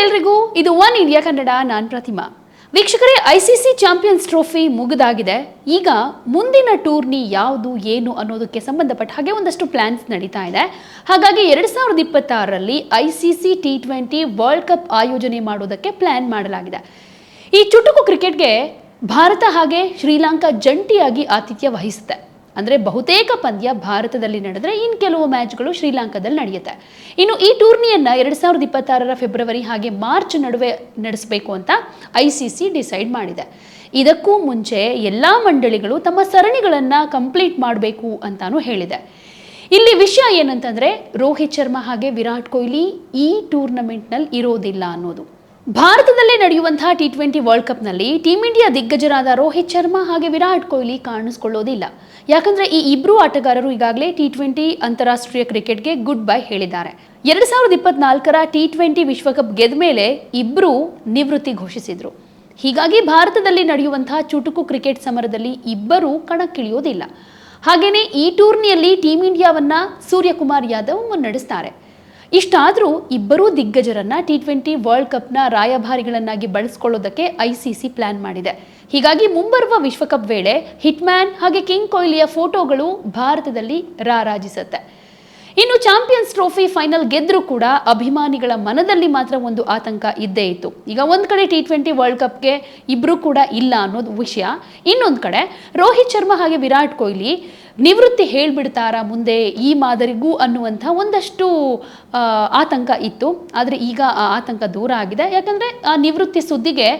ಎಲ್ರಿಗೂ, ಇದು one India Kannada, ನಾನ್ ಪ್ರತಿಮಾ. ವೀಕ್ಷಕರೇ, ಐಸಿಸಿ ಚಾಂಪಿಯನ್ಸ್ ಟ್ರೋಫಿ ಮುಗಿದಾಗಿದೆ. ಈಗ ಮುಂದಿನ ಟೂರ್ನಿ ಯಾವುದು, ಏನು ಅನ್ನೋದಕ್ಕೆ ಸಂಬಂಧಪಟ್ಟ ಹಾಗೆ ಒಂದಷ್ಟು ಪ್ಲಾನ್ಸ್ ನಡೀತಾ ಇದೆ. ಹಾಗಾಗಿ ಎರಡು ಸಾವಿರದ ಇಪ್ಪತ್ತಾರರಲ್ಲಿ I C T twenty World Cup ಆಯೋಜನೆ ಮಾಡೋದಕ್ಕೆ ಪ್ಲಾನ್ ಮಾಡಲಾಗಿದೆ. ಈ ಚುಟುಕು ಕ್ರಿಕೆಟ್ಗೆ ಭಾರತ ಹಾಗೆ ಶ್ರೀಲಂಕಾ ಜಂಟಿಯಾಗಿ ಆತಿಥ್ಯ ವಹಿಸುತ್ತೆ. ಅಂದರೆ ಬಹುತೇಕ ಪಂದ್ಯ ಭಾರತದಲ್ಲಿ ನಡೆದ್ರೆ ಇನ್ನು ಕೆಲವು ಮ್ಯಾಚ್ಗಳು ಶ್ರೀಲಂಕಾದಲ್ಲಿ ನಡೆಯುತ್ತೆ. ಇನ್ನು ಈ ಟೂರ್ನಿಯನ್ನು ಎರಡು ಸಾವಿರದ ಇಪ್ಪತ್ತಾರರ ಫೆಬ್ರವರಿ ಹಾಗೆ ಮಾರ್ಚ್ ನಡುವೆ ನಡೆಸಬೇಕು ಅಂತ ಐ ಸಿ ಸಿ ಡಿಸೈಡ್ ಮಾಡಿದೆ. ಇದಕ್ಕೂ ಮುಂಚೆ ಎಲ್ಲ ಮಂಡಳಿಗಳು ತಮ್ಮ ಸರಣಿಗಳನ್ನು ಕಂಪ್ಲೀಟ್ ಮಾಡಬೇಕು ಅಂತಾನೂ ಹೇಳಿದೆ. ಇಲ್ಲಿ ವಿಷಯ ಏನಂತಂದ್ರೆ ರೋಹಿತ್ ಶರ್ಮಾ ಹಾಗೆ ವಿರಾಟ್ ಕೊಹ್ಲಿ ಈ ಟೂರ್ನಮೆಂಟ್ನಲ್ಲಿ ಇರೋದಿಲ್ಲ ಅನ್ನೋದು. ಭಾರತದಲ್ಲೇ ನಡೆಯುವಂತಹ ಟಿ ಟ್ವೆಂಟಿ ವರ್ಲ್ಡ್ ಕಪ್ನಲ್ಲಿ ಟೀಂ ಇಂಡಿಯಾ ದಿಗ್ಗಜರಾದ ರೋಹಿತ್ ಶರ್ಮಾ ಹಾಗೆ ವಿರಾಟ್ ಕೊಹ್ಲಿ ಕಾಣಿಸ್ಕೊಳ್ಳೋದಿಲ್ಲ. ಯಾಕಂದ್ರೆ ಈ ಇಬ್ಬರು ಆಟಗಾರರು ಈಗಾಗಲೇ ಟಿ ಟ್ವೆಂಟಿ ಅಂತಾರಾಷ್ಟ್ರೀಯ ಕ್ರಿಕೆಟ್ಗೆ ಗುಡ್ ಬೈ ಹೇಳಿದ್ದಾರೆ. ಎರಡು ಸಾವಿರದ ಇಪ್ಪತ್ನಾಲ್ಕರ ಟಿ ಟ್ವೆಂಟಿ ವಿಶ್ವಕಪ್ ಗೆದ್ದ ಮೇಲೆ ಇಬ್ಬರು ನಿವೃತ್ತಿ ಘೋಷಿಸಿದ್ರು. ಹೀಗಾಗಿ ಭಾರತದಲ್ಲಿ ನಡೆಯುವಂತಹ ಚುಟುಕು ಕ್ರಿಕೆಟ್ ಸಮರದಲ್ಲಿ ಇಬ್ಬರು ಕಣಕ್ಕಿಳಿಯೋದಿಲ್ಲ. ಹಾಗೇನೇ ಈ ಟೂರ್ನಿಯಲ್ಲಿ ಟೀಂ ಇಂಡಿಯಾವನ್ನ ಸೂರ್ಯಕುಮಾರ್ ಯಾದವ್ ಮುನ್ನಡೆಸ್ತಾರೆ. ಇಷ್ಟಾದರೂ ಇಬ್ಬರೂ ದಿಗ್ಗಜರನ್ನ ಟಿ ಟ್ವೆಂಟಿ ವರ್ಲ್ಡ್ ಕಪ್ನ ರಾಯಭಾರಿಗಳನ್ನಾಗಿ ಬಳಸಿಕೊಳ್ಳೋದಕ್ಕೆ ಐಸಿಸಿ ಪ್ಲಾನ್ ಮಾಡಿದೆ. ಹೀಗಾಗಿ ಮುಂಬರುವ ವಿಶ್ವಕಪ್ ವೇಳೆ ಹಿಟ್ಮ್ಯಾನ್ ಹಾಗೆ ಕಿಂಗ್ ಕೊಹ್ಲಿಯ ಫೋಟೋಗಳು ಭಾರತದಲ್ಲಿ ರಾರಾಜಿಸುತ್ತೆ. ಇನ್ನು ಚಾಂಪಿಯನ್ಸ್ ಟ್ರೋಫಿ ಫೈನಲ್ ಗೆದ್ರೂ ಕೂಡ ಅಭಿಮಾನಿಗಳ ಮನದಲ್ಲಿ ಮಾತ್ರ ಒಂದು ಆತಂಕ ಇದ್ದೇ ಇತ್ತು. ಈಗ ಒಂದು ಕಡೆ ಟಿ ಟ್ವೆಂಟಿ ವರ್ಲ್ಡ್ ಕಪ್ಗೆ ಇಬ್ಬರೂ ಕೂಡ ಇಲ್ಲ ಅನ್ನೋದು ವಿಷಯ. ಇನ್ನೊಂದು ಕಡೆ ರೋಹಿತ್ ಶರ್ಮಾ ಹಾಗೆ ವಿರಾಟ್ ಕೊಹ್ಲಿ ನಿವೃತ್ತಿ ಹೇಳ್ಬಿಡ್ತಾರಾ ಮುಂದೆ ಈ ಮಾದರಿಗೂ ಅನ್ನುವಂಥ ಒಂದಷ್ಟು ಆತಂಕ ಇತ್ತು. ಆದರೆ ಈಗ ಆ ಆತಂಕ ದೂರ ಆಗಿದೆ. ಯಾಕಂದ್ರೆ ಆ ನಿವೃತ್ತಿ ಸುದ್ದಿಗೆ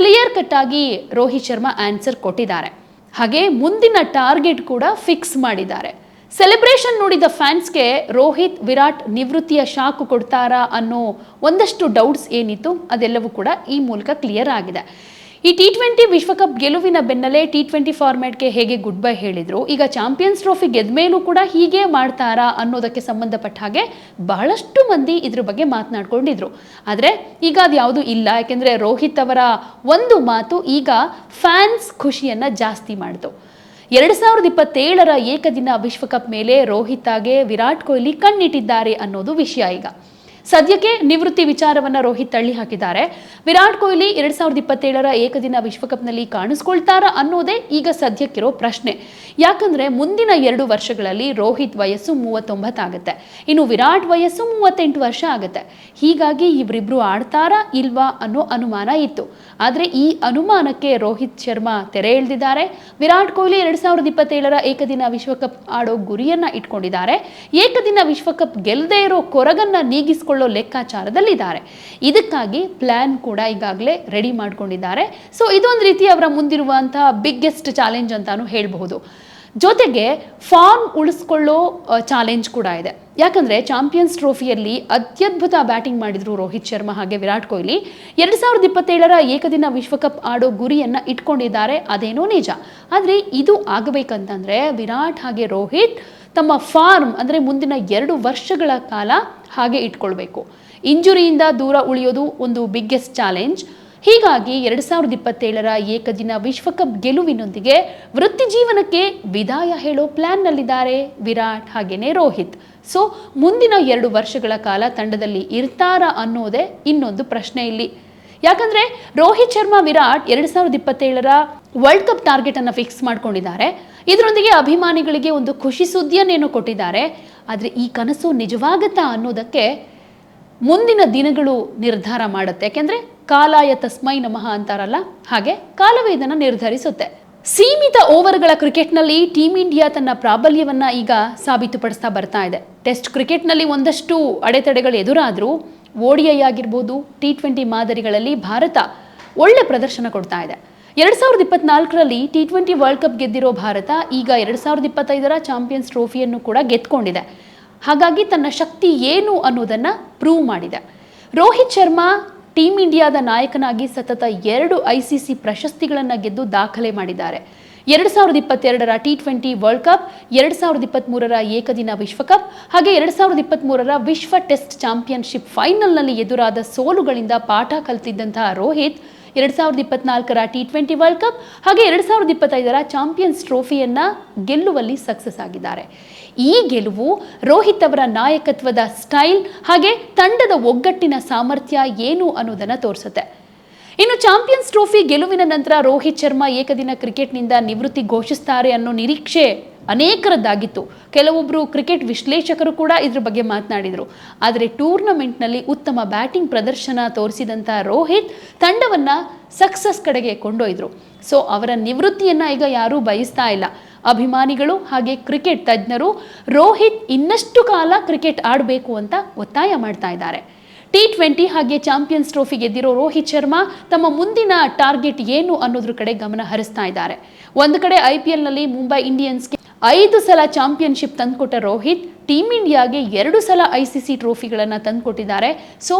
ಕ್ಲಿಯರ್ ಕಟ್ ಆಗಿ ರೋಹಿತ್ ಶರ್ಮಾ ಆನ್ಸರ್ ಕೊಟ್ಟಿದ್ದಾರೆ. ಹಾಗೆ ಮುಂದಿನ ಟಾರ್ಗೆಟ್ ಕೂಡ ಫಿಕ್ಸ್ ಮಾಡಿದ್ದಾರೆ. ಸೆಲೆಬ್ರೇಷನ್ ನೋಡಿದ ಫ್ಯಾನ್ಸ್ಗೆ ರೋಹಿತ್, ವಿರಾಟ್ ನಿವೃತ್ತಿಯ ಶಾಕು ಕೊಡ್ತಾರಾ ಅನ್ನೋ ಒಂದಷ್ಟು ಡೌಟ್ಸ್ ಏನಿತ್ತು, ಅದೆಲ್ಲವೂ ಕೂಡ ಈ ಮೂಲಕ ಕ್ಲಿಯರ್ ಆಗಿದೆ. ಈ ಟಿ ಟ್ವೆಂಟಿ ವಿಶ್ವಕಪ್ ಗೆಲುವಿನ ಬೆನ್ನಲ್ಲೇ ಟಿ ಟ್ವೆಂಟಿ ಫಾರ್ಮ್ಯಾಟ್ಗೆ ಹೇಗೆ ಗುಡ್ ಬೈ ಹೇಳಿದ್ರು, ಈಗ ಚಾಂಪಿಯನ್ಸ್ ಟ್ರೋಫಿ ಗೆದ್ದ ಮೇಲೂ ಕೂಡ ಹೀಗೆ ಮಾಡ್ತಾರಾ ಅನ್ನೋದಕ್ಕೆ ಸಂಬಂಧಪಟ್ಟ ಹಾಗೆ ಬಹಳಷ್ಟು ಮಂದಿ ಇದ್ರ ಬಗ್ಗೆ ಮಾತನಾಡ್ಕೊಂಡಿದ್ರು. ಆದರೆ ಈಗ ಅದು ಯಾವುದು ಇಲ್ಲ, ಯಾಕೆಂದರೆ ರೋಹಿತ್ ಅವರ ಒಂದು ಮಾತು ಈಗ ಫ್ಯಾನ್ಸ್ ಖುಷಿಯನ್ನು ಜಾಸ್ತಿ ಮಾಡಿತು. ಎರಡು ಸಾವಿರದ ಇಪ್ಪತ್ತೇಳರ ಏಕದಿನ ವಿಶ್ವಕಪ್ ಮೇಲೆ ರೋಹಿತಾಗೆ ವಿರಾಟ್ ಕೊಹ್ಲಿ ಕಣ್ಣಿಟ್ಟಿದ್ದಾರೆ ಅನ್ನೋದು ವಿಷಯ ಈಗ. ಸದ್ಯಕ್ಕೆ ನಿವೃತ್ತಿ ವಿಚಾರವನ್ನ ರೋಹಿತ್ ತಳ್ಳಿ ಹಾಕಿದ್ದಾರೆ. ವಿರಾಟ್ ಕೊಹ್ಲಿ ಎರಡ್ ಸಾವಿರದ ಇಪ್ಪತ್ತೇಳರ ಏಕದಿನ ವಿಶ್ವಕಪ್ನಲ್ಲಿ ಕಾಣಿಸ್ಕೊಳ್ತಾರಾ ಅನ್ನೋದೇ ಈಗ ಸದ್ಯಕ್ಕಿರೋ ಪ್ರಶ್ನೆ. ಯಾಕಂದ್ರೆ ಮುಂದಿನ ಎರಡು ವರ್ಷಗಳಲ್ಲಿ ರೋಹಿತ್ ವಯಸ್ಸು ಮೂವತ್ತೊಂಬತ್ತಾಗುತ್ತೆ ಇನ್ನು ವಿರಾಟ್ ವಯಸ್ಸು ಮೂವತ್ತೆಂಟು ವರ್ಷ ಆಗುತ್ತೆ. ಹೀಗಾಗಿ ಇವರಿಬ್ರು ಆಡ್ತಾರಾ ಇಲ್ವಾ ಅನ್ನೋ ಅನುಮಾನ ಇತ್ತು. ಆದ್ರೆ ಈ ಅನುಮಾನಕ್ಕೆ ರೋಹಿತ್ ಶರ್ಮಾ ತೆರೆ ಎಳೆದಿದ್ದಾರೆ. ವಿರಾಟ್ ಕೊಹ್ಲಿ ಎರಡ್ ಸಾವಿರದ ಇಪ್ಪತ್ತೇಳರ ಏಕದಿನ ವಿಶ್ವಕಪ್ ಆಡೋ ಗುರಿಯನ್ನ ಇಟ್ಕೊಂಡಿದ್ದಾರೆ. ಏಕದಿನ ವಿಶ್ವಕಪ್ ಗೆಲ್ಲದೇ ಇರೋ ಕೊರಗನ್ನ ನೀಗಿಸಿಕೊಳ್ಳೋ ಲೆಕ್ಕಾಚಾರದಲ್ಲಿದ್ದಾರೆ. ಇದಕ್ಕಾಗಿ ಪ್ಲಾನ್ ಕೂಡ ಈಗಾಗಲೇ ರೆಡಿ ಮಾಡ್ಕೊಂಡಿದ್ದಾರೆ. ಸೊ ಇದೊಂದು ರೀತಿ ಅವರ ಮುಂದಿರುವಂತಹ ಬಿಗ್ಗೆಸ್ಟ್ ಚಾಲೆಂಜ್ ಅಂತಾನು ಹೇಳಬಹುದು. ಜೊತೆಗೆ ಫಾರ್ಮ್ ಉಳಿಸ್ಕೊಳ್ಳೋ ಚಾಲೆಂಜ್ ಕೂಡ ಇದೆ. ಯಾಕಂದ್ರೆ ಚಾಂಪಿಯನ್ಸ್ ಟ್ರೋಫಿಯಲ್ಲಿ ಅತ್ಯದ್ಭುತ ಬ್ಯಾಟಿಂಗ್ ಮಾಡಿದ್ರು ರೋಹಿತ್ ಶರ್ಮಾ ಹಾಗೆ ವಿರಾಟ್ ಕೊಹ್ಲಿ. ಎರಡ್ ಸಾವಿರದ ಇಪ್ಪತ್ತೇಳರ ಏಕದಿನ ವಿಶ್ವಕಪ್ ಆಡೋ ಗುರಿಯನ್ನ ಇಟ್ಕೊಂಡಿದ್ದಾರೆ, ಅದೇನೋ ನಿಜ. ಆದರೆ ಇದು ಆಗಬೇಕಂತಂದ್ರೆ ವಿರಾಟ್ ಹಾಗೆ ರೋಹಿತ್ ತಮ್ಮ ಫಾರ್ಮ್ ಅಂದ್ರೆ ಮುಂದಿನ ಎರಡು ವರ್ಷಗಳ ಕಾಲ ಹಾಗೆ ಇಟ್ಕೊಳ್ಬೇಕು. ಇಂಜುರಿಯಿಂದ ದೂರ ಉಳಿಯೋದು ಒಂದು ಬಿಗ್ಗೆಸ್ಟ್ ಚಾಲೆಂಜ್ ಹೀಗಾಗಿ ಎರಡು ಸಾವಿರದ ಇಪ್ಪತ್ತೇಳರ ಏಕದಿನ ವಿಶ್ವಕಪ್ ಗೆಲುವಿನೊಂದಿಗೆ ವೃತ್ತಿ ಜೀವನಕ್ಕೆ ವಿದಾಯ ಹೇಳೋ ಪ್ಲಾನ್ನಲ್ಲಿದ್ದಾರೆ ವಿರಾಟ್ ಹಾಗೇನೆ ರೋಹಿತ್. ಸೊ ಮುಂದಿನ ಎರಡು ವರ್ಷಗಳ ಕಾಲ ತಂಡದಲ್ಲಿ ಇರ್ತಾರಾ ಅನ್ನೋದೇ ಇನ್ನೊಂದು ಪ್ರಶ್ನೆ ಇಲ್ಲಿ. ಯಾಕಂದ್ರೆ ರೋಹಿತ್ ಶರ್ಮಾ, ವಿರಾಟ್ ಎರಡು ಸಾವಿರದ ಇಪ್ಪತ್ತೇಳರ ವರ್ಲ್ಡ್ ಕಪ್ ಟಾರ್ಗೆಟ್ ಅನ್ನ ಫಿಕ್ಸ್ ಮಾಡ್ಕೊಂಡಿದ್ದಾರೆ. ಇದರೊಂದಿಗೆ ಅಭಿಮಾನಿಗಳಿಗೆ ಒಂದು ಖುಷಿ ಸುದ್ದಿಯನ್ನೇನು ಕೊಟ್ಟಿದ್ದಾರೆ. ಆದರೆ ಈ ಕನಸು ನಿಜವಾಗತ್ತಾ ಅನ್ನೋದಕ್ಕೆ ಮುಂದಿನ ದಿನಗಳು ನಿರ್ಧಾರ ಮಾಡುತ್ತೆ. ಯಾಕೆಂದ್ರೆ ಕಾಲಾಯ ತಸ್ಮೈ ನಮಃ ಅಂತಾರಲ್ಲ, ಹಾಗೆ ಕಾಲವೇದನ ನಿರ್ಧರಿಸುತ್ತೆ. ಸೀಮಿತ ಓವರ್ಗಳ ಕ್ರಿಕೆಟ್ನಲ್ಲಿ ಟೀಂ ಇಂಡಿಯಾ ತನ್ನ ಪ್ರಾಬಲ್ಯವನ್ನ ಈಗ ಸಾಬೀತುಪಡಿಸ್ತಾ ಬರ್ತಾ ಇದೆ. ಟೆಸ್ಟ್ ಕ್ರಿಕೆಟ್ನಲ್ಲಿ ಒಂದಷ್ಟು ಅಡೆತಡೆಗಳು ಎದುರಾದರೂ ಓಡಿಐ ಆಗಿರ್ಬೋದು, ಟಿ ಟ್ವೆಂಟಿ ಮಾದರಿಗಳಲ್ಲಿ ಭಾರತ ಒಳ್ಳೆ ಪ್ರದರ್ಶನ ಕೊಡ್ತಾ ಇದೆ. ಎರಡು ಸಾವಿರದ ಇಪ್ಪತ್ನಾಲ್ಕರಲ್ಲಿ ಟಿ ಟ್ವೆಂಟಿ ವರ್ಲ್ಡ್ ಕಪ್ ಗೆದ್ದಿರೋ ಭಾರತ ಈಗ ಎರಡು ಸಾವಿರದ ಇಪ್ಪತ್ತೈದರ ಚಾಂಪಿಯನ್ಸ್ ಟ್ರೋಫಿಯನ್ನು ಕೂಡ ಗೆದ್ಕೊಂಡಿದೆ. ಹಾಗಾಗಿ ತನ್ನ ಶಕ್ತಿ ಏನು ಅನ್ನೋದನ್ನು ಪ್ರೂವ್ ಮಾಡಿದೆ. ರೋಹಿತ್ ಶರ್ಮಾ ಟೀಂ ಇಂಡಿಯಾದ ನಾಯಕನಾಗಿ ಸತತ ಎರಡು ಐಸಿಸಿ ಪ್ರಶಸ್ತಿಗಳನ್ನು ಗೆದ್ದು ದಾಖಲೆ ಮಾಡಿದ್ದಾರೆ. ಎರಡು ಸಾವಿರದ ಇಪ್ಪತ್ತೆರಡರ ಟಿ ಟ್ವೆಂಟಿ ವರ್ಲ್ಡ್ ಕಪ್ ಎರಡು ಸಾವಿರದ ಇಪ್ಪತ್ತ್ಮೂರರ ಏಕದಿನ ವಿಶ್ವಕಪ್, ಹಾಗೆ ಎರಡು ಸಾವಿರದ ಇಪ್ಪತ್ತ್ಮೂರರ ವಿಶ್ವ ಟೆಸ್ಟ್ ಚಾಂಪಿಯನ್ಶಿಪ್ ಫೈನಲ್ನಲ್ಲಿ ಎದುರಾದ ಸೋಲುಗಳಿಂದ ಪಾಠ ಕಲಿತಿದ್ದಂತಹ ರೋಹಿತ್, ಎರಡು ಸಾವಿರದ ಇಪ್ಪತ್ನಾಲ್ಕರ ಟಿ ಟ್ವೆಂಟಿ ವರ್ಲ್ಡ್ ಕಪ್ ಹಾಗೆ ಎರಡು ಸಾವಿರದ ಇಪ್ಪತ್ತೈದರ ಚಾಂಪಿಯನ್ಸ್ ಟ್ರೋಫಿಯನ್ನ ಗೆಲ್ಲುವಲ್ಲಿ ಸಕ್ಸಸ್ ಆಗಿದ್ದಾರೆ. ಈ ಗೆಲುವು ರೋಹಿತ್ ಅವರ ನಾಯಕತ್ವದ ಸ್ಟೈಲ್ ಹಾಗೆ ತಂಡದ ಒಗ್ಗಟ್ಟಿನ ಸಾಮರ್ಥ್ಯ ಏನು ಅನ್ನೋದನ್ನು ತೋರಿಸುತ್ತೆ. ಇನ್ನು ಚಾಂಪಿಯನ್ಸ್ ಟ್ರೋಫಿ ಗೆಲುವಿನ ನಂತರ ರೋಹಿತ್ ಶರ್ಮಾ ಏಕದಿನ ಕ್ರಿಕೆಟ್ನಿಂದ ನಿವೃತ್ತಿ ಘೋಷಿಸ್ತಾರೆ ಅನ್ನೋ ನಿರೀಕ್ಷೆ ಅನೇಕರದ್ದಾಗಿತ್ತು. ಕೆಲವೊಬ್ಬರು ಕ್ರಿಕೆಟ್ ವಿಶ್ಲೇಷಕರು ಕೂಡ ಇದ್ರ ಬಗ್ಗೆ ಮಾತನಾಡಿದರು. ಆದರೆ ಟೂರ್ನಮೆಂಟ್ನಲ್ಲಿ ಉತ್ತಮ ಬ್ಯಾಟಿಂಗ್ ಪ್ರದರ್ಶನ ತೋರಿಸಿದಂಥ ರೋಹಿತ್ ತಂಡವನ್ನು ಸಕ್ಸಸ್ ಕಡೆಗೆ ಕೊಂಡೊಯ್ದರು. ಸೊ, ಅವರ ನಿವೃತ್ತಿಯನ್ನು ಈಗ ಯಾರೂ ಬಯಸ್ತಾ ಇಲ್ಲ. ಅಭಿಮಾನಿಗಳು ಹಾಗೆ ಕ್ರಿಕೆಟ್ ತಜ್ಞರು ರೋಹಿತ್ ಇನ್ನಷ್ಟು ಕಾಲ ಕ್ರಿಕೆಟ್ ಆಡಬೇಕು ಅಂತ ಒತ್ತಾಯ ಮಾಡ್ತಾ ಇದ್ದಾರೆ. ಟಿ ಟ್ವೆಂಟಿ ಹಾಗೆ ಚಾಂಪಿಯನ್ಸ್ ಟ್ರೋಫಿ ಗೆದ್ದಿರೋ ರೋಹಿತ್ ಶರ್ಮಾ ತಮ್ಮ ಮುಂದಿನ ಟಾರ್ಗೆಟ್ ಏನು ಅನ್ನೋದ್ರ ಕಡೆ ಗಮನ ಹರಿಸ್ತಾ ಇದ್ದಾರೆ. ಒಂದು ಕಡೆ ಐ ಪಿ ಎಲ್ನಲ್ಲಿ ಮುಂಬೈ ಇಂಡಿಯನ್ಸ್ಗೆ ಐದು ಸಲ ಚಾಂಪಿಯನ್ಶಿಪ್ ತಂದುಕೊಟ್ಟ ರೋಹಿತ್ ಟೀಮ್ ಇಂಡಿಯಾಗೆ ಎರಡು ಸಲ ಐ ಸಿ ಸಿ ಟ್ರೋಫಿಗಳನ್ನು ತಂದುಕೊಟ್ಟಿದ್ದಾರೆ. ಸೊ,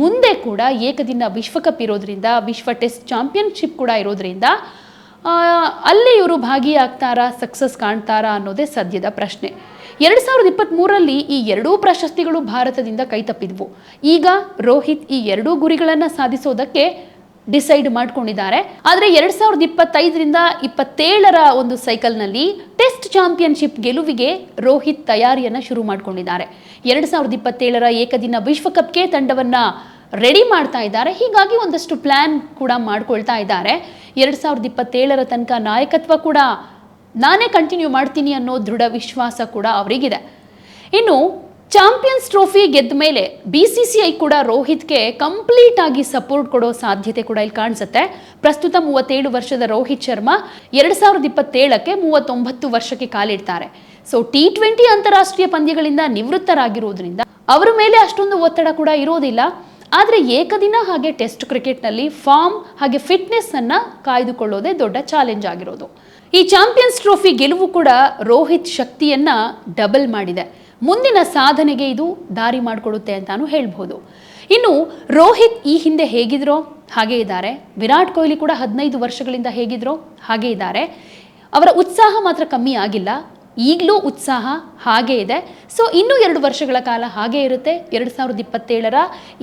ಮುಂದೆ ಕೂಡ ಏಕದಿನ ವಿಶ್ವಕಪ್ ಇರೋದ್ರಿಂದ, ವಿಶ್ವ ಟೆಸ್ಟ್ ಚಾಂಪಿಯನ್ಶಿಪ್ ಕೂಡ ಇರೋದ್ರಿಂದ ಅಲ್ಲಿ ಇವರು ಭಾಗಿಯಾಗ್ತಾರಾ, ಸಕ್ಸಸ್ ಕಾಣ್ತಾರಾ ಅನ್ನೋದೇ ಸದ್ಯದ ಪ್ರಶ್ನೆ. ಎರಡು ಸಾವಿರದ ಇಪ್ಪತ್ತ್ಮೂರರಲ್ಲಿ ಈ ಎರಡೂ ಪ್ರಶಸ್ತಿಗಳು ಭಾರತದಿಂದ ಕೈತಪ್ಪಿದ್ವು. ಈಗ ರೋಹಿತ್ ಈ ಎರಡೂ ಗುರಿಗಳನ್ನು ಸಾಧಿಸೋದಕ್ಕೆ ಡಿಸೈಡ್ ಮಾಡ್ಕೊಂಡಿದ್ದಾರೆ. ಆದರೆ ಎರಡು ಸಾವಿರದ ಇಪ್ಪತ್ತೈದರಿಂದ ಇಪ್ಪತ್ತೇಳರ ಒಂದು ಸೈಕಲ್ನಲ್ಲಿ ಟೆಸ್ಟ್ ಚಾಂಪಿಯನ್ಶಿಪ್ ಗೆಲುವಿಗೆ ರೋಹಿತ್ ತಯಾರಿಯನ್ನು ಶುರು ಮಾಡಿಕೊಂಡಿದ್ದಾರೆ. ಎರಡು ಸಾವಿರದ ಇಪ್ಪತ್ತೇಳರ ಏಕದಿನ ವಿಶ್ವಕಪ್ಗೆ ತಂಡವನ್ನು ರೆಡಿ ಮಾಡ್ತಾ ಇದ್ದಾರೆ. ಹೀಗಾಗಿ ಒಂದಷ್ಟು ಪ್ಲ್ಯಾನ್ ಕೂಡ ಮಾಡ್ಕೊಳ್ತಾ ಇದ್ದಾರೆ. ಎರಡು ಸಾವಿರದ ಇಪ್ಪತ್ತೇಳರ ತನಕ ನಾಯಕತ್ವ ಕೂಡ ನಾನೇ ಕಂಟಿನ್ಯೂ ಮಾಡ್ತೀನಿ ಅನ್ನೋ ದೃಢ ವಿಶ್ವಾಸ ಕೂಡ ಅವರಿಗಿದೆ. ಇನ್ನು ಚಾಂಪಿಯನ್ಸ್ ಟ್ರೋಫಿ ಗೆದ್ದ ಮೇಲೆ ಬಿ ಸಿ ಸಿ ಐ ಕೂಡ ರೋಹಿತ್ಗೆ ಕಂಪ್ಲೀಟ್ ಆಗಿ ಸಪೋರ್ಟ್ ಕೊಡೋ ಸಾಧ್ಯತೆ ಕೂಡ ಇಲ್ಲಿ ಕಾಣಿಸುತ್ತೆ. ಪ್ರಸ್ತುತ ಮೂವತ್ತೇಳು ವರ್ಷದ ರೋಹಿತ್ ಶರ್ಮಾ ಎರಡು ಸಾವಿರದ ಇಪ್ಪತ್ತೇಳಕ್ಕೆ ಮೂವತ್ತೊಂಬತ್ತು ವರ್ಷಕ್ಕೆ ಕಾಲಿಡ್ತಾರೆ. ಸೊ ಟಿ ಟ್ವೆಂಟಿ ಅಂತಾರಾಷ್ಟ್ರೀಯ ಪಂದ್ಯಗಳಿಂದ ನಿವೃತ್ತರಾಗಿರುವುದರಿಂದ ಅವರ ಮೇಲೆ ಅಷ್ಟೊಂದು ಒತ್ತಡ ಕೂಡ ಇರೋದಿಲ್ಲ. ಆದರೆ ಏಕದಿನ ಹಾಗೆ ಟೆಸ್ಟ್ ಕ್ರಿಕೆಟ್ನಲ್ಲಿ ಫಾರ್ಮ್ ಹಾಗೆ ಫಿಟ್ನೆಸ್ ಅನ್ನ ಕಾಯ್ದುಕೊಳ್ಳೋದೇ ದೊಡ್ಡ ಚಾಲೆಂಜ್ ಆಗಿರೋದು. ಈ ಚಾಂಪಿಯನ್ಸ್ ಟ್ರೋಫಿ ಗೆಲುವು ಕೂಡ ರೋಹಿತ್ ಶಕ್ತಿಯನ್ನ ಡಬಲ್ ಮಾಡಿದೆ. ಮುಂದಿನ ಸಾಧನೆಗೆ ಇದು ದಾರಿ ಮಾಡಿಕೊಡುತ್ತೆ ಅಂತಾನು ಹೇಳ್ಬೋದು. ಇನ್ನು ರೋಹಿತ್ ಈ ಹಿಂದೆ ಹೇಗಿದ್ರೋ ಹಾಗೆ ಇದ್ದಾರೆ. ವಿರಾಟ್ ಕೊಹ್ಲಿ ಕೂಡ ಹದಿನೈದು ವರ್ಷಗಳಿಂದ ಹೇಗಿದ್ರೋ ಹಾಗೆ ಇದ್ದಾರೆ. ಅವರ ಉತ್ಸಾಹ ಮಾತ್ರ ಕಮ್ಮಿ ಆಗಿಲ್ಲ. ಈಗಲೂ ಉತ್ಸಾಹ ಹಾಗೇ ಇದೆ. ಸೊ ಇನ್ನೂ ಎರಡು ವರ್ಷಗಳ ಕಾಲ ಹಾಗೇ ಇರುತ್ತೆ. ಎರಡು ಸಾವಿರದ ಇಪ್ಪತ್ತೇಳರ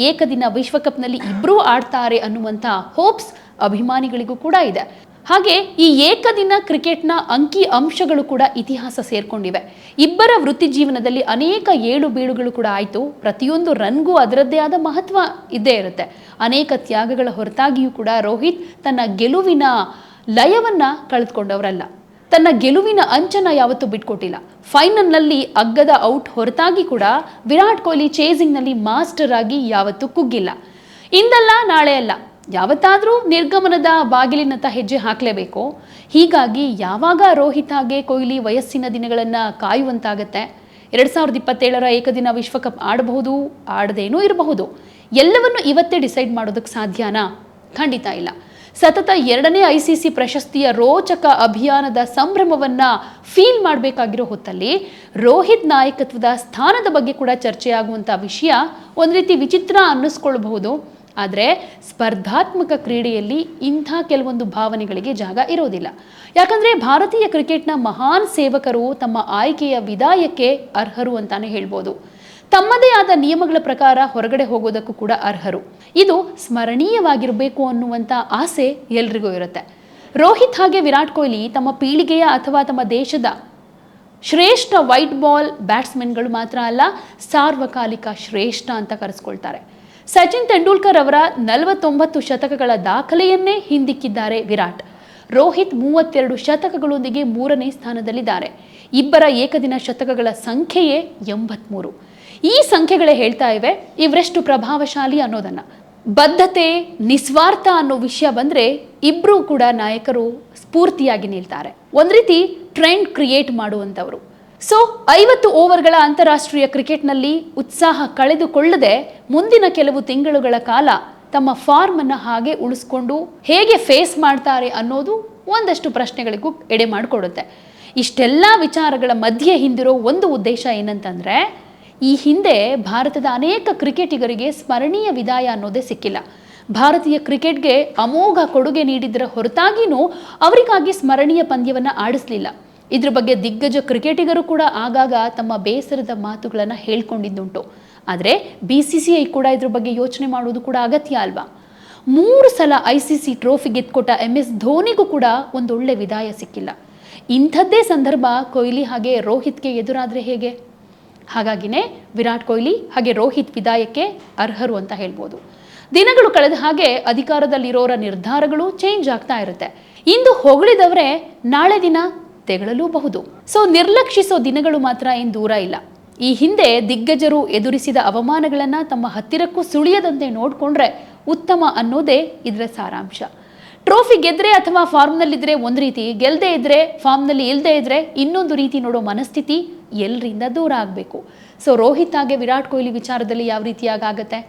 ಏಕದಿನ ವಿಶ್ವಕಪ್ನಲ್ಲಿ ಇಬ್ಬರೂ ಆಡ್ತಾರೆ ಅನ್ನುವಂಥ ಹೋಪ್ಸ್ ಅಭಿಮಾನಿಗಳಿಗೂ ಕೂಡ ಇದೆ. ಹಾಗೆ ಈ ಏಕದಿನ ಕ್ರಿಕೆಟ್ನ ಅಂಕಿ ಅಂಶಗಳು ಕೂಡ ಇತಿಹಾಸ ಸೇರ್ಕೊಂಡಿವೆ. ಇಬ್ಬರ ವೃತ್ತಿ ಜೀವನದಲ್ಲಿ ಅನೇಕ ಏಳು ಬೀಳುಗಳು ಕೂಡ ಆಯಿತು. ಪ್ರತಿಯೊಂದು ರನ್ಗೂ ಅದರದ್ದೇ ಆದ ಮಹತ್ವ ಇದ್ದೇ ಇರುತ್ತೆ. ಅನೇಕ ತ್ಯಾಗಗಳ ಹೊರತಾಗಿಯೂ ಕೂಡ ರೋಹಿತ್ ತನ್ನ ಗೆಲುವಿನ ಲಯವನ್ನು ಕಳೆದುಕೊಂಡವರಲ್ಲ. ತನ್ನ ಗೆಲುವಿನ ಅಂಚನ ಯಾವತ್ತೂ ಬಿಟ್ಕೊಟ್ಟಿಲ್ಲ. ಫೈನಲ್ನಲ್ಲಿ ಅಗ್ಗದ ಔಟ್ ಹೊರತಾಗಿ ಕೂಡ ವಿರಾಟ್ ಕೊಹ್ಲಿ ಚೇಸಿಂಗ್ನಲ್ಲಿ ಮಾಸ್ಟರ್ ಆಗಿ ಯಾವತ್ತೂ ಕುಗ್ಗಿಲ್ಲ. ಇಂದಲ್ಲ ನಾಳೆ ಅಲ್ಲ. ಯಾವತ್ತಾದರೂ ನಿರ್ಗಮನದ ಬಾಗಿಲಿನತ್ತ ಹೆಜ್ಜೆ ಹಾಕಲೇಬೇಕು. ಹೀಗಾಗಿ ಯಾವಾಗ ರೋಹಿತ್ ಹಾಗೆ ಕೊಹ್ಲಿ ವಯಸ್ಸಿನ ದಿನಗಳನ್ನು ಕಾಯುವಂತಾಗತ್ತೆ? ಎರಡು ಸಾವಿರದ ಇಪ್ಪತ್ತೇಳರ ಏಕದಿನ ವಿಶ್ವಕಪ್ ಆಡಬಹುದು, ಆಡದೇನೂ ಇರಬಹುದು. ಎಲ್ಲವನ್ನು ಇವತ್ತೇ ಡಿಸೈಡ್ ಮಾಡೋದಕ್ಕೆ ಸಾಧ್ಯನಾ? ಖಂಡಿತ ಇಲ್ಲ. ಸತತ ಎರಡನೇ ಐ ಸಿ ಸಿ ಪ್ರಶಸ್ತಿಯ ರೋಚಕ ಅಭಿಯಾನದ ಸಂಭ್ರಮವನ್ನ ಫೀಲ್ ಮಾಡಬೇಕಾಗಿರೋ ಹೊತ್ತಲ್ಲಿ ರೋಹಿತ್ ನಾಯಕತ್ವದ ಸ್ಥಾನದ ಬಗ್ಗೆ ಕೂಡ ಚರ್ಚೆಯಾಗುವಂಥ ವಿಷಯ ಒಂದು ರೀತಿ ವಿಚಿತ್ರ ಅನ್ನಿಸ್ಕೊಳ್ಬಹುದು. ಆದರೆ ಸ್ಪರ್ಧಾತ್ಮಕ ಕ್ರೀಡೆಯಲ್ಲಿ ಇಂಥ ಕೆಲವೊಂದು ಭಾವನೆಗಳಿಗೆ ಜಾಗ ಇರೋದಿಲ್ಲ. ಯಾಕಂದರೆ ಭಾರತೀಯ ಕ್ರಿಕೆಟ್ನ ಮಹಾನ್ ಸೇವಕರು ತಮ್ಮ ಆಯ್ಕೆಯ ವಿದಾಯಕ್ಕೆ ಅರ್ಹರು ಅಂತಾನೆ ಹೇಳ್ಬೋದು. ತಮ್ಮದೇ ಆದ ನಿಯಮಗಳ ಪ್ರಕಾರ ಹೊರಗಡೆ ಹೋಗೋದಕ್ಕೂ ಕೂಡ ಅರ್ಹರು. ಇದು ಸ್ಮರಣೀಯವಾಗಿರಬೇಕು ಅನ್ನುವಂಥ ಆಸೆ ಎಲ್ರಿಗೂ ಇರುತ್ತೆ. ರೋಹಿತ್ ಹಾಗೆ ವಿರಾಟ್ ಕೊಹ್ಲಿ ತಮ್ಮ ಪೀಳಿಗೆಯ ಅಥವಾ ತಮ್ಮ ದೇಶದ ಶ್ರೇಷ್ಠ ವೈಟ್ ಬಾಲ್ ಬ್ಯಾಟ್ಸ್ಮನ್ಗಳು ಮಾತ್ರ ಅಲ್ಲ, ಸಾರ್ವಕಾಲಿಕ ಶ್ರೇಷ್ಠ ಅಂತ ಕರೆಸ್ಕೊಳ್ತಾರೆ. ಸಚಿನ್ ತೆಂಡೂಲ್ಕರ್ ಅವರ ನಲವತ್ತೊಂಬತ್ತು ಶತಕಗಳ ದಾಖಲೆಯನ್ನೇ ಹಿಂದಿಕ್ಕಿದ್ದಾರೆ ವಿರಾಟ್. ರೋಹಿತ್ ಮೂವತ್ತೆರಡು ಶತಕಗಳೊಂದಿಗೆ ಮೂರನೇ ಸ್ಥಾನದಲ್ಲಿದ್ದಾರೆ. ಇಬ್ಬರ ಏಕದಿನ ಶತಕಗಳ ಸಂಖ್ಯೆಯೇ ಎಂಬತ್ಮೂರು. ಈ ಸಂಖ್ಯೆಗಳೇ ಹೇಳ್ತಾ ಇವೆ. ಇವರೆಷ್ಟು ಪ್ರಭಾವಶಾಲಿ ಅನ್ನೋದನ್ನ. ಬದ್ಧತೆ, ನಿಸ್ವಾರ್ಥ ಅನ್ನೋ ವಿಷಯ ಬಂದರೆ ಇಬ್ಬರೂ ಕೂಡ ನಾಯಕರು ಸ್ಫೂರ್ತಿಯಾಗಿ ನಿಲ್ತಾರೆ. ಒಂದು ರೀತಿ ಟ್ರೆಂಡ್ ಕ್ರಿಯೇಟ್ ಮಾಡುವಂಥವರು. ಸೊ ಐವತ್ತು ಓವರ್ಗಳ ಅಂತಾರಾಷ್ಟ್ರೀಯ ಕ್ರಿಕೆಟ್ನಲ್ಲಿ ಉತ್ಸಾಹ ಕಳೆದುಕೊಳ್ಳದೆ ಮುಂದಿನ ಕೆಲವು ತಿಂಗಳುಗಳ ಕಾಲ ತಮ್ಮ ಫಾರ್ಮ್ ಅನ್ನು ಹಾಗೆ ಉಳಿಸ್ಕೊಂಡು ಹೇಗೆ ಫೇಸ್ ಮಾಡ್ತಾರೆ ಅನ್ನೋದು ಒಂದಷ್ಟು ಪ್ರಶ್ನೆಗಳಿಗೂ ಎಡೆ ಮಾಡಿಕೊಡುತ್ತೆ. ಇಷ್ಟೆಲ್ಲ ವಿಚಾರಗಳ ಮಧ್ಯೆ ಹಿಂದಿರೋ ಒಂದು ಉದ್ದೇಶ ಏನಂತಂದ್ರೆ ಈ ಹಿಂದೆ ಭಾರತದ ಅನೇಕ ಕ್ರಿಕೆಟಿಗರಿಗೆ ಸ್ಮರಣೀಯ ವಿದಾಯ ಅನ್ನೋದೇ ಸಿಕ್ಕಿಲ್ಲ. ಭಾರತೀಯ ಕ್ರಿಕೆಟ್ಗೆ ಅಮೋಘ ಕೊಡುಗೆ ನೀಡಿದ್ರ ಹೊರತಾಗಿಯೂ ಅವರಿಗಾಗಿ ಸ್ಮರಣೀಯ ಪಂದ್ಯವನ್ನು ಆಡಿಸಲಿಲ್ಲ. ಇದ್ರ ಬಗ್ಗೆ ದಿಗ್ಗಜ ಕ್ರಿಕೆಟಿಗರು ಕೂಡ ಆಗಾಗ ತಮ್ಮ ಬೇಸರದ ಮಾತುಗಳನ್ನು ಹೇಳ್ಕೊಂಡಿದ್ದುಂಟು. ಆದರೆ ಬಿ ಸಿ ಸಿ ಐ ಕೂಡ ಇದ್ರ ಬಗ್ಗೆ ಯೋಚನೆ ಮಾಡೋದು ಕೂಡ ಅಗತ್ಯ ಅಲ್ವಾ? ಮೂರು ಸಲ ಐ ಸಿ ಸಿ ಟ್ರೋಫಿ ಗೆದ್ಕೊಟ್ಟ ಎಂ ಎಸ್ ಧೋನಿಗೂ ಕೂಡ ಒಂದೊಳ್ಳೆ ವಿದಾಯ ಸಿಕ್ಕಿಲ್ಲ. ಇಂಥದ್ದೇ ಸಂದರ್ಭ ಕೊಹ್ಲಿ ಹಾಗೆ ರೋಹಿತ್ಗೆ ಎದುರಾದರೆ ಹೇಗೆ? ಹಾಗಾಗಿನೇ ವಿರಾಟ್ ಕೊಹ್ಲಿ ಹಾಗೆ ರೋಹಿತ್ ವಿದಾಯಕ್ಕೆ ಅರ್ಹರು ಅಂತ ಹೇಳ್ಬೋದು. ದಿನಗಳು ಕಳೆದ ಹಾಗೆ ಅಧಿಕಾರದಲ್ಲಿರೋರ ನಿರ್ಧಾರಗಳು ಚೇಂಜ್ ಆಗ್ತಾ ಇರುತ್ತೆ. ಇಂದು ಹೊಗಳಿದವರೇ ನಾಳೆ ದಿನ ತೆಗಳಲೂಬಹುದು. ಸೊ ನಿರ್ಲಕ್ಷಿಸೋ ದಿನಗಳು ಮಾತ್ರ ಏನು ದೂರ ಇಲ್ಲ. ಈ ಹಿಂದೆ ದಿಗ್ಗಜರು ಎದುರಿಸಿದ ಅವಮಾನಗಳನ್ನು ತಮ್ಮ ಹತ್ತಿರಕ್ಕೂ ಸುಳಿಯದಂತೆ ನೋಡಿಕೊಂಡ್ರೆ ಉತ್ತಮ ಅನ್ನೋದೇ ಇದರ ಸಾರಾಂಶ. ಟ್ರೋಫಿ ಗೆದ್ರೆ ಅಥವಾ ಫಾರ್ಮ್ನಲ್ಲಿದ್ದರೆ ಒಂದು ರೀತಿ ಗೆಲ್ಲದೆ ಇದ್ರೆ ಫಾರ್ಮ್ನಲ್ಲಿ ಇಲ್ಲದೆ ಇದ್ರೆ ಇನ್ನೊಂದು ರೀತಿ ನೋಡೋ ಮನಸ್ಥಿತಿ ಎಲ್ಲರಿಂದ ದೂರ ಆಗಬೇಕು. ಸೊ ರೋಹಿತ್ ಹಾಗೆ ವಿರಾಟ್ ಕೊಹ್ಲಿ ವಿಚಾರದಲ್ಲಿ ಯಾವ ರೀತಿಯಾಗತ್ತೆ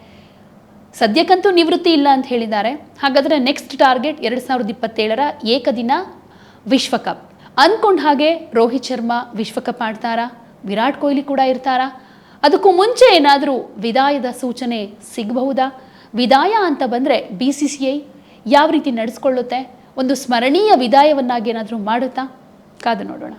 ಸದ್ಯಕ್ಕಂತೂ ನಿವೃತ್ತಿ ಇಲ್ಲ ಅಂತ ಹೇಳಿದ್ದಾರೆ. ಹಾಗಾದರೆ ನೆಕ್ಸ್ಟ್ ಟಾರ್ಗೆಟ್ ಎರಡು ಸಾವಿರದ ಇಪ್ಪತ್ತೇಳರ ಏಕದಿನ ವಿಶ್ವಕಪ್. ಅಂದ್ಕೊಂಡ ಹಾಗೆ ರೋಹಿತ್ ಶರ್ಮಾ ವಿಶ್ವಕಪ್ ಆಡ್ತಾರಾ? ವಿರಾಟ್ ಕೊಹ್ಲಿ ಕೂಡ ಇರ್ತಾರಾ? ಅದಕ್ಕೂ ಮುಂಚೆ ಏನಾದರೂ ವಿದಾಯದ ಸೂಚನೆ ಸಿಗಬಹುದಾ? ವಿದಾಯ ಅಂತ ಬಂದರೆ ಬಿ ಸಿ ಸಿ ಐ ಯಾವ ರೀತಿ ನಡೆಸ್ಕೊಳ್ಳುತ್ತೆ? ಒಂದು ಸ್ಮರಣೀಯ ವಿದಾಯವನ್ನಾಗಿ ಏನಾದರೂ ಮಾಡುತ್ತಾ? ಕಾದು ನೋಡೋಣ.